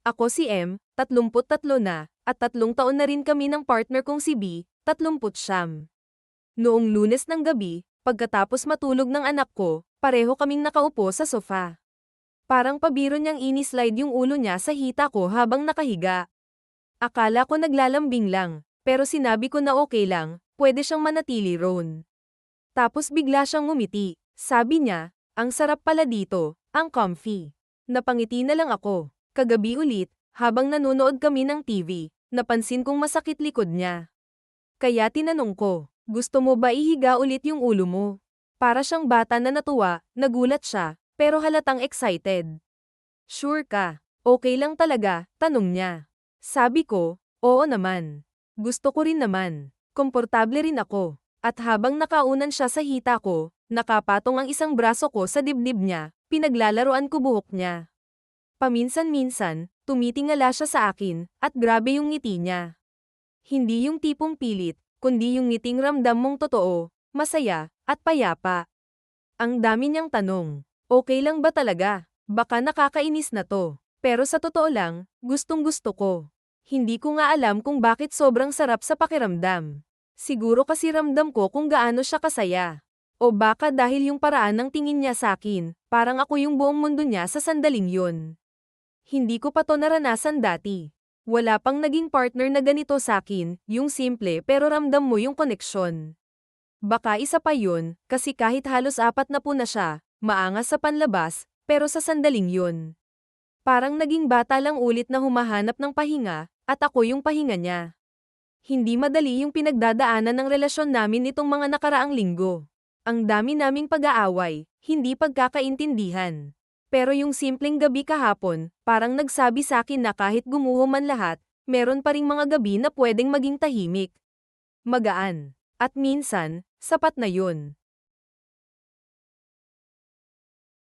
Ako si M, 33 na, at tatlong taon na rin kami ng partner kong si B, 30 siyam. Noong lunes ng gabi, pagkatapos matulog ng anak ko, pareho kaming nakaupo sa sofa. Parang pabiro niyang inislide yung ulo niya sa hita ko habang nakahiga. Akala ko naglalambing lang, pero sinabi ko na okay lang, pwede siyang manatili roon. Tapos bigla siyang ngumiti. Sabi niya, ang sarap pala dito, ang comfy. Napangiti na lang ako. Kagabi ulit, habang nanonood kami ng TV, napansin kong masakit likod niya. Kaya tinanong ko, gusto mo ba ihiga ulit yung ulo mo? Para siyang bata na natuwa, nagulat siya, pero halatang excited. Sure ka, okay lang talaga, tanong niya. Sabi ko, oo naman. Gusto ko rin naman. Komportable rin ako. At habang nakaunan siya sa hita ko, nakapatong ang isang braso ko sa dibdib niya, pinaglalaroan ko buhok niya. Paminsan-minsan, tumitingala siya sa akin, at grabe yung ngiti niya. Hindi yung tipong pilit, kundi yung ngiting ramdam mong totoo, masaya, at payapa. Ang dami niyang tanong, okay lang ba talaga? Baka nakakainis na to. Pero sa totoo lang, gustong gusto ko. Hindi ko nga alam kung bakit sobrang sarap sa pakiramdam. Siguro kasi ramdam ko kung gaano siya kasaya. O baka dahil yung paraan ng tingin niya sa akin, parang ako yung buong mundo niya sa sandaling yun. Hindi ko pa to naranasan dati. Wala pang naging partner na ganito sa akin, yung simple pero ramdam mo yung koneksyon. Baka isa pa yun, kasi kahit halos apat na po na siya, maangas sa panlabas, pero sa sandaling yun. Parang naging bata lang ulit na humahanap ng pahinga, at ako yung pahinga niya. Hindi madali yung pinagdadaanan ng relasyon namin nitong mga nakaraang linggo. Ang dami naming pag-aaway, hindi pagkakaintindihan. Pero yung simpleng gabi kahapon, parang nagsabi sa akin na kahit gumuho man lahat, meron pa ring mga gabi na pwedeng maging tahimik. Magaan. At minsan, sapat na yun.